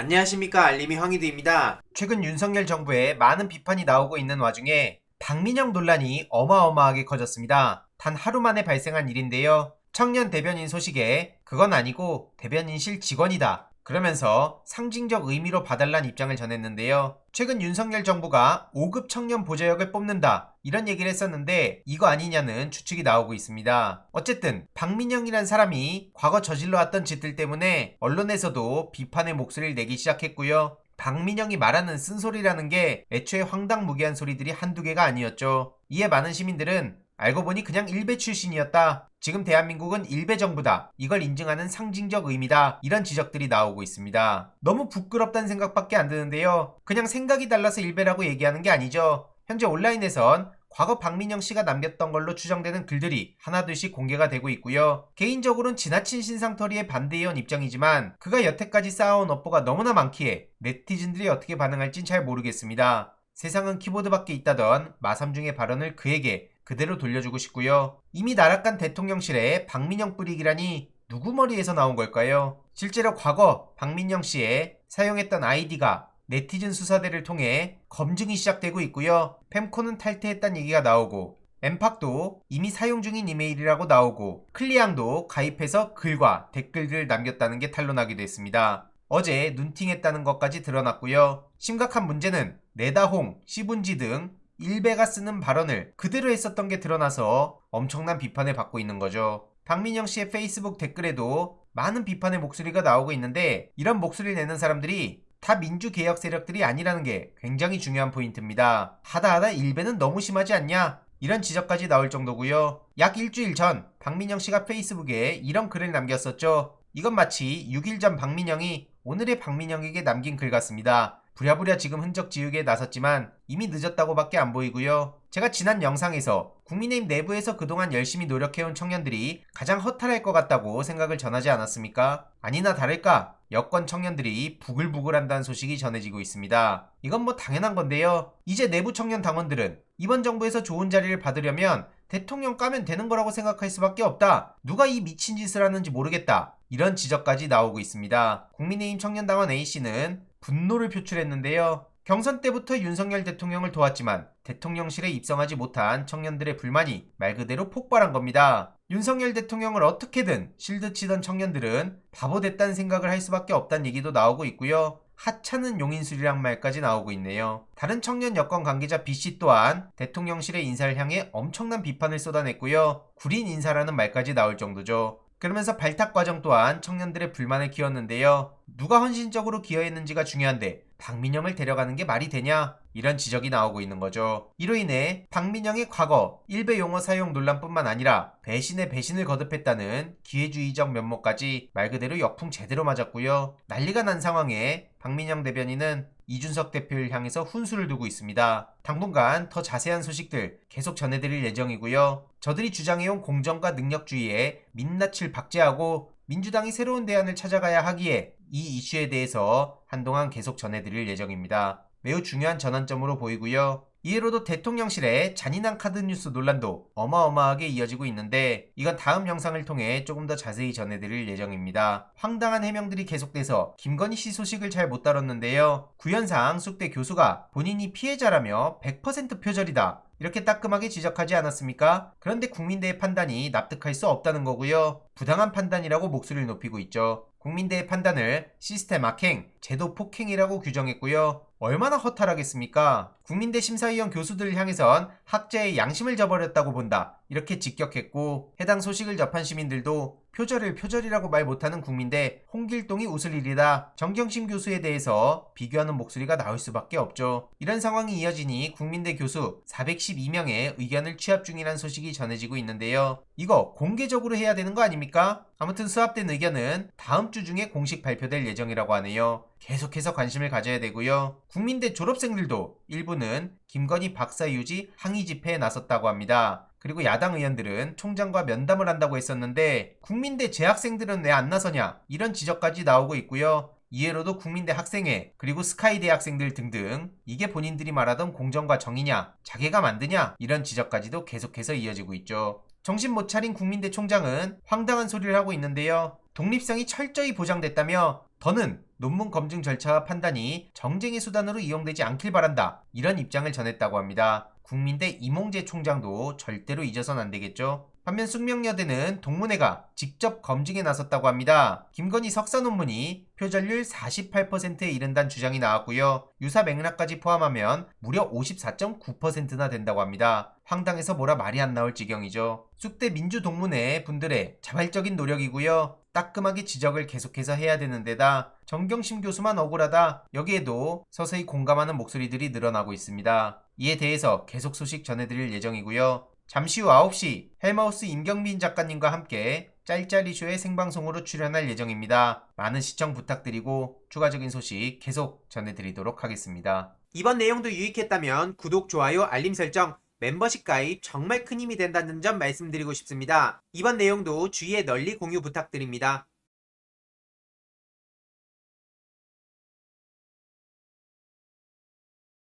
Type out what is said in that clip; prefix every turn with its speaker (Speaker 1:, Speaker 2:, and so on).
Speaker 1: 안녕하십니까 알림이 황희두입니다. 최근 윤석열 정부에 많은 비판이 나오고 있는 와중에 박민영 논란이 어마어마하게 커졌습니다. 단 하루 만에 발생한 일인데요. 청년 대변인 소식에 그건 아니고 대변인실 직원이다. 그러면서 상징적 의미로 봐달란 입장을 전했는데요. 최근 윤석열 정부가 5급 청년 보좌역을 뽑는다. 이런 얘기를 했었는데 이거 아니냐는 추측이 나오고 있습니다. 어쨌든 박민영이란 사람이 과거 저질러왔던 짓들 때문에 언론에서도 비판의 목소리를 내기 시작했고요. 박민영이 말하는 쓴소리라는 게 애초에 황당무계한 소리들이 한두 개가 아니었죠. 이에 많은 시민들은 알고 보니 그냥 일베 출신이었다. 지금 대한민국은 일베 정부다. 이걸 인증하는 상징적 의미다. 이런 지적들이 나오고 있습니다. 너무 부끄럽다는 생각밖에 안 드는데요. 그냥 생각이 달라서 일베라고 얘기하는 게 아니죠. 현재 온라인에선 과거 박민영 씨가 남겼던 걸로 추정되는 글들이 하나둘씩 공개가 되고 있고요. 개인적으로는 지나친 신상털이에 반대해온 입장이지만 그가 여태까지 쌓아온 업보가 너무나 많기에 네티즌들이 어떻게 반응할진 잘 모르겠습니다. 세상은 키보드밖에 있다던 마삼중의 발언을 그에게 그대로 돌려주고 싶고요. 이미 날아간 대통령실에 박민영 뿌리기라니 누구 머리에서 나온 걸까요? 실제로 과거 박민영 씨의 사용했던 아이디가 네티즌 수사대를 통해 검증이 시작되고 있고요. fem코는 탈퇴했다는 얘기가 나오고 엠팍도 이미 사용 중인 이메일이라고 나오고 클리앙도 가입해서 글과 댓글들을 남겼다는 게 탄로나기도 했습니다. 어제 눈팅했다는 것까지 드러났고요. 심각한 문제는 네다홍, 시분지 등 일베가 쓰는 발언을 그대로 했었던 게 드러나서 엄청난 비판을 받고 있는 거죠. 박민영 씨의 페이스북 댓글에도 많은 비판의 목소리가 나오고 있는데 이런 목소리를 내는 사람들이 다 민주개혁 세력들이 아니라는 게 굉장히 중요한 포인트입니다. 하다 하다 일베는 너무 심하지 않냐? 이런 지적까지 나올 정도고요. 약 일주일 전 박민영 씨가 페이스북에 이런 글을 남겼었죠. 이건 마치 6일 전 박민영이 오늘의 박민영에게 남긴 글 같습니다. 부랴부랴 지금 흔적 지우기에 나섰지만 이미 늦었다고밖에 안 보이고요. 제가 지난 영상에서 국민의힘 내부에서 그동안 열심히 노력해온 청년들이 가장 허탈할 것 같다고 생각을 전하지 않았습니까? 아니나 다를까 여권 청년들이 부글부글한다는 소식이 전해지고 있습니다. 이건 뭐 당연한 건데요. 이제 내부 청년 당원들은 이번 정부에서 좋은 자리를 받으려면 대통령 까면 되는 거라고 생각할 수밖에 없다. 누가 이 미친 짓을 하는지 모르겠다. 이런 지적까지 나오고 있습니다. 국민의힘 청년당원 A씨는 분노를 표출했는데요. 경선 때부터 윤석열 대통령을 도왔지만 대통령실에 입성하지 못한 청년들의 불만이 말 그대로 폭발한 겁니다. 윤석열 대통령을 어떻게든 실드 치던 청년들은 바보 됐다는 생각을 할 수밖에 없다는 얘기도 나오고 있고요. 하찮은 용인술이란 말까지 나오고 있네요. 다른 청년 여권 관계자 B씨 또한 대통령실의 인사를 향해 엄청난 비판을 쏟아냈고요. 구린 인사라는 말까지 나올 정도죠. 그러면서 발탁 과정 또한 청년들의 불만을 키웠는데요. 누가 헌신적으로 기여했는지가 중요한데 박민영을 데려가는 게 말이 되냐? 이런 지적이 나오고 있는 거죠. 이로 인해 박민영의 과거 일베 용어 사용 논란뿐만 아니라 배신에 배신을 거듭했다는 기회주의적 면모까지 말 그대로 역풍 제대로 맞았고요. 난리가 난 상황에 박민영 대변인은 이준석 대표를 향해서 훈수를 두고 있습니다. 당분간 더 자세한 소식들 계속 전해드릴 예정이고요. 저들이 주장해온 공정과 능력주의에 민낯을 박제하고 민주당이 새로운 대안을 찾아가야 하기에 이 이슈에 대해서 한동안 계속 전해드릴 예정입니다. 매우 중요한 전환점으로 보이고요. 이해로도 대통령실의 잔인한 카드 뉴스 논란도 어마어마하게 이어지고 있는데 이건 다음 영상을 통해 조금 더 자세히 전해드릴 예정입니다. 황당한 해명들이 계속돼서 김건희 씨 소식을 잘 못 다뤘는데요. 구현상 숙대 교수가 본인이 피해자라며 100% 표절이다. 이렇게 따끔하게 지적하지 않았습니까? 그런데 국민대의 판단이 납득할 수 없다는 거고요. 부당한 판단이라고 목소리를 높이고 있죠. 국민대의 판단을 시스템 악행, 제도 폭행이라고 규정했고요. 얼마나 허탈하겠습니까? 국민대 심사위원 교수들을 향해선 학자의 양심을 저버렸다고 본다. 이렇게 직격했고 해당 소식을 접한 시민들도 표절을 표절이라고 말 못하는 국민대 홍길동이 웃을 일이다. 정경심 교수에 대해서 비교하는 목소리가 나올 수밖에 없죠. 이런 상황이 이어지니 국민대 교수 412명의 의견을 취합 중이라는 소식이 전해지고 있는데요. 이거 공개적으로 해야 되는 거 아닙니까? 아무튼 수합된 의견은 다음 주 중에 공식 발표될 예정이라고 하네요. 계속해서 관심을 가져야 되고요. 국민대 졸업생들도 일부는 김건희 박사 유지 항의 집회에 나섰다고 합니다. 그리고 야당 의원들은 총장과 면담을 한다고 했었는데 국민대 재학생들은 왜 안 나서냐 이런 지적까지 나오고 있고요. 이해로도 국민대 학생회 그리고 스카이대 학생들 등등 이게 본인들이 말하던 공정과 정의냐 자기가 만드냐 이런 지적까지도 계속해서 이어지고 있죠. 정신 못 차린 국민대 총장은 황당한 소리를 하고 있는데요. 독립성이 철저히 보장됐다며 더는 논문 검증 절차와 판단이 정쟁의 수단으로 이용되지 않길 바란다. 이런 입장을 전했다고 합니다. 국민대 이몽재 총장도 절대로 잊어선 안 되겠죠. 반면 숙명여대는 동문회가 직접 검증에 나섰다고 합니다. 김건희 석사 논문이 표절률 48%에 이른다는 주장이 나왔고요. 유사 맥락까지 포함하면 무려 54.9%나 된다고 합니다. 황당해서 뭐라 말이 안 나올 지경이죠. 쑥대 민주 동문회 분들의 자발적인 노력이고요. 따끔하게 지적을 계속해서 해야 되는 데다 정경심 교수만 억울하다 여기에도 서서히 공감하는 목소리들이 늘어나고 있습니다. 이에 대해서 계속 소식 전해드릴 예정이고요. 잠시 후 9시 헬마우스 임경민 작가님과 함께 짤짤이 쇼의 생방송으로 출연할 예정입니다. 많은 시청 부탁드리고 추가적인 소식 계속 전해드리도록 하겠습니다. 이번 내용도 유익했다면 구독, 좋아요, 알림 설정, 멤버십 가입 정말 큰 힘이 된다는 점 말씀드리고 싶습니다. 이번 내용도 주위에 널리 공유 부탁드립니다.